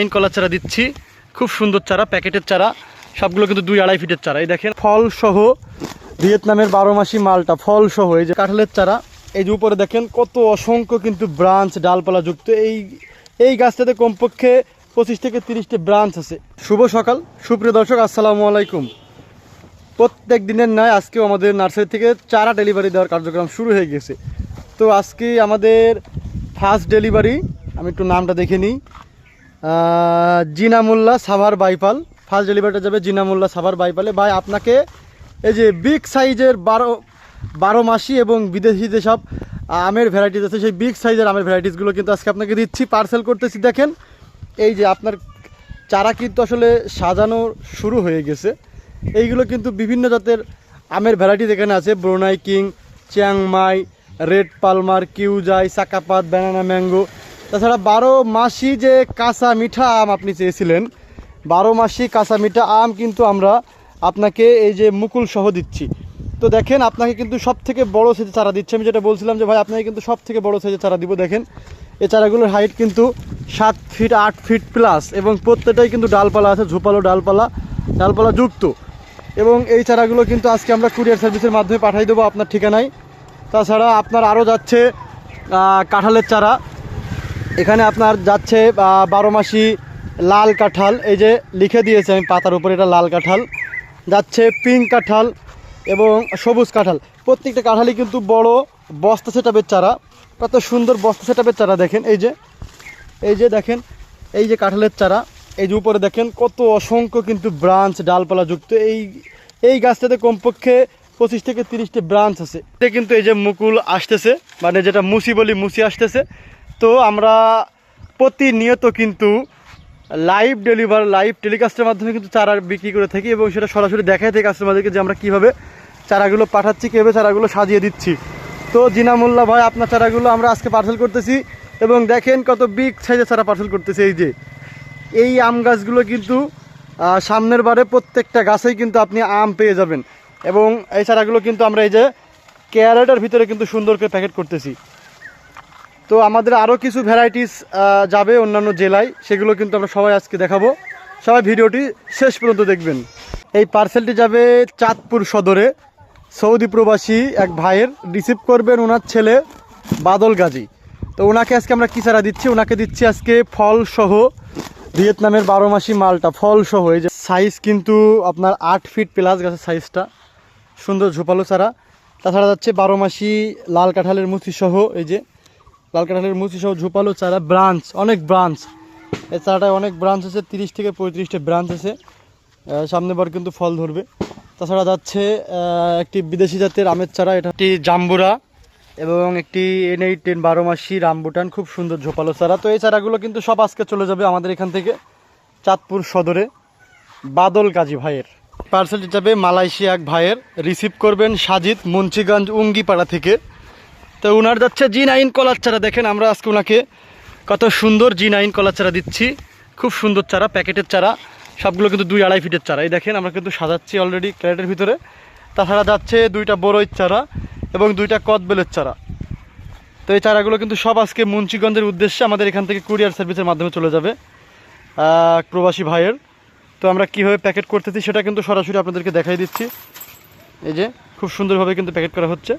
তিন কলার চারা দিচ্ছি। খুব সুন্দর চারা, প্যাকেটের চারা। সবগুলো কিন্তু দুই আড়াই ফিটের চারা। এই দেখেন, ফল সহ ভিয়েতনামের বারো মাসি মালটা, ফল সহ, এই যে কাঁঠালের চারা। এই যে উপরে দেখেন, কত অসংখ্য কিন্তু ব্রাঞ্চ ডালপালা যুক্ত। এই এই গাছটাতে কমপক্ষে পঁচিশ থেকে তিরিশটি ব্রাঞ্চ আছে। শুভ সকাল, সুপ্রিয় দর্শক, আসসালামু আলাইকুম। প্রত্যেক দিনের নয় আজকেও আমাদের নার্সারি থেকে চারা ডেলিভারি দেওয়ার কার্যক্রম শুরু হয়ে গেছে। তো আজকে আমাদের ফার্স্ট ডেলিভারি আমি একটু নামটা দেখে নিই। আহ, জিনামুল্লাহ সাভার বাইপাল। ফার্স্ট ডেলিভারিটা যাবে জিনামুল্লাহ সাভার বাইপালে। ভাই আপনাকে এই যে বিগ সাইজের বারো বারো মাসি এবং বিদেশি যেসব আমের ভ্যারাইটিস আছে সেই বিগ সাইজের আমের ভ্যারাইটিসগুলো কিন্তু আজকে আপনাকে দিচ্ছি পার্সেল করতেছি। দেখেন এই যে আপনার চারা কিন্তু আসলে সাজানো শুরু হয়ে গেছে। এইগুলো কিন্তু বিভিন্ন জাতের আমের ভ্যারাইটিস এখানে আছে। Brunei king Chiang Mai red Palmer কিউজাই সাকাপাত ব্যানানা ম্যাঙ্গো তাছাড়া বারো মাসি যে কাঁচা মিঠা আম আপনি চেয়েছিলেন, বারো মাসি কাঁচা মিঠা আম কিন্তু আমরা আপনাকে এই যে মুকুল সহ দিচ্ছি। তো দেখেন, আপনাকে কিন্তু সব থেকে বড় সাইজের চারা দিচ্ছে। আমি যেটা বলছিলাম যে ভাই, আপনাকে কিন্তু সব থেকে বড়ো সাইজের চারা দিব, দেখেন। এই চারাগুলোর হাইট কিন্তু সাত ফিট আট ফিট প্লাস এবং প্রত্যেকটাই কিন্তু ডালপালা আছে, ঝোপালো ডালপালা ডালপালা যুক্ত। এবং এই চারাগুলো কিন্তু আজকে আমরা কুরিয়ার সার্ভিসের মাধ্যমে পাঠিয়ে দেবো আপনার ঠিকানায়। তাছাড়া আপনার আরও যাচ্ছে কাঁঠালের চারা। এখানে আপনার যাচ্ছে বারো মাসি লাল কাঁঠাল। এই যে লিখে দিয়েছে আমি পাতার উপরে, এটা লাল কাঁঠাল। যাচ্ছে পিঙ্ক কাঁঠাল এবং সবুজ কাঁঠাল। প্রত্যেকটা কাঁঠালই কিন্তু বড় বস্তা সেটাপের চারা। কত সুন্দর বস্তা সেটাপের চারা দেখেন, এই যে। এই যে দেখেন, এই যে কাঁঠালের চারা। এই যে উপরে দেখেন, কত অসংখ্য কিন্তু ব্রাঞ্চ ডালপালা যুক্ত। এই এই গাছটাতে কমপক্ষে পঁচিশ থেকে তিরিশটি ব্রাঞ্চ আছে। এটা কিন্তু এই যে মুকুল আসতেছে মানে যেটা মুসি বলি মুসি আসতেছে। তো আমরা প্রতিনিয়ত কিন্তু লাইভ ডেলিভার লাইভ টেলিকাস্টের মাধ্যমে কিন্তু চারা বিক্রি করে থাকি এবং সেটা সরাসরি দেখাই থাকি কাস্টমারদেরকে যে আমরা কীভাবে চারাগুলো পাঠাচ্ছি, কীভাবে চারাগুলো সাজিয়ে দিচ্ছি। তো জিনামুল্লা ভাই, আপনার চারাগুলো আমরা আজকে পার্সেল করতেছি এবং দেখেন কত বিগ সাইজের চারা পার্সেল করতেছি এই যে। এই আম গাছগুলো কিন্তু সামনের বারে প্রত্যেকটা গাছেই কিন্তু আপনি আম পেয়ে যাবেন। এবং এই চারাগুলো কিন্তু আমরা এই যে ক্যারেটের ভিতরে কিন্তু সুন্দর করে প্যাকেট করতেছি। তো আমাদের আরও কিছু ভ্যারাইটিস যাবে অন্যান্য জেলায়। সেগুলো কিন্তু আমরা সবাই আজকে দেখাবো। সবাই ভিডিওটি শেষ পর্যন্ত দেখবেন। এই পার্সেলটি যাবে চাঁদপুর সদরে। সৌদি প্রবাসী এক ভাইয়ের। রিসিভ করবেন ওনার ছেলে বাদল গাজী। তো ওনাকে আজকে আমরা কী চারা দিচ্ছি? ওনাকে দিচ্ছি আজকে ফল সহ ভিয়েতনামের বারো মাসি মালটা। ফল সহ। এই যে সাইজ কিন্তু আপনার আট ফিট প্লাস গাছের সাইজটা সুন্দর ঝোপালো চারা তাছাড়া যাচ্ছে বারো মাসি লাল কাঁঠালের মুচি সহ। এই যে লাল কাঁঠালের মুচি সহ ঝোপালো চারা ব্রাঞ্চ অনেক ব্রাঞ্চ। এই চারাটায় অনেক ব্রাঞ্চ আছে তিরিশ থেকে পঁয়ত্রিশটা ব্রাঞ্চ আছে। আহ, সামনে বার কিন্তু ফল ধরবে। তাছাড়া যাচ্ছে একটি বিদেশি জাতের আমের চারা এটা একটি জাম্বুরা এবং একটি এন এইট টেন বারো মাসি রামবুটান খুব সুন্দর ঝোপালো চারা। তো এই চারাগুলো কিন্তু সব আজকে চলে যাবে আমাদের এখান থেকে চাঁদপুর সদরে। বাদল গাজী ভাইয়ের। পার্সেলটি যাবে মালয়েশিয়া এক ভাইয়ের। রিসিভ করবেন সাজিদ মুন্সিগঞ্জ উঙ্গিপাড়া থেকে। তো ওনার যাচ্ছে জি নাইন কলার চারা, দেখেন আমরা আজকে ওনাকে কত সুন্দর জি নাইন কলার চারা দিচ্ছি। খুব সুন্দর চারা, প্যাকেটের চারা, সবগুলো কিন্তু দুই আড়াই ফিটের চারা। এই দেখেন, আমরা কিন্তু সাজাচ্ছি অলরেডি ক্যারেটের ভিতরে। তাছাড়া যাচ্ছে দুইটা বড়ইর চারা এবং দুইটা কদবেলের চারা। তো এই চারাগুলো কিন্তু সব আজকে মুন্সিগঞ্জের উদ্দেশ্যে আমাদের এখান থেকে কুরিয়ার সার্ভিসের মাধ্যমে চলে যাবে প্রবাসী ভাইয়ের। তো আমরা কীভাবে প্যাকেট করতেছি সেটা কিন্তু সরাসরি আপনাদেরকে দেখাই দিচ্ছি। এই যে, খুব সুন্দরভাবে কিন্তু প্যাকেট করা হচ্ছে।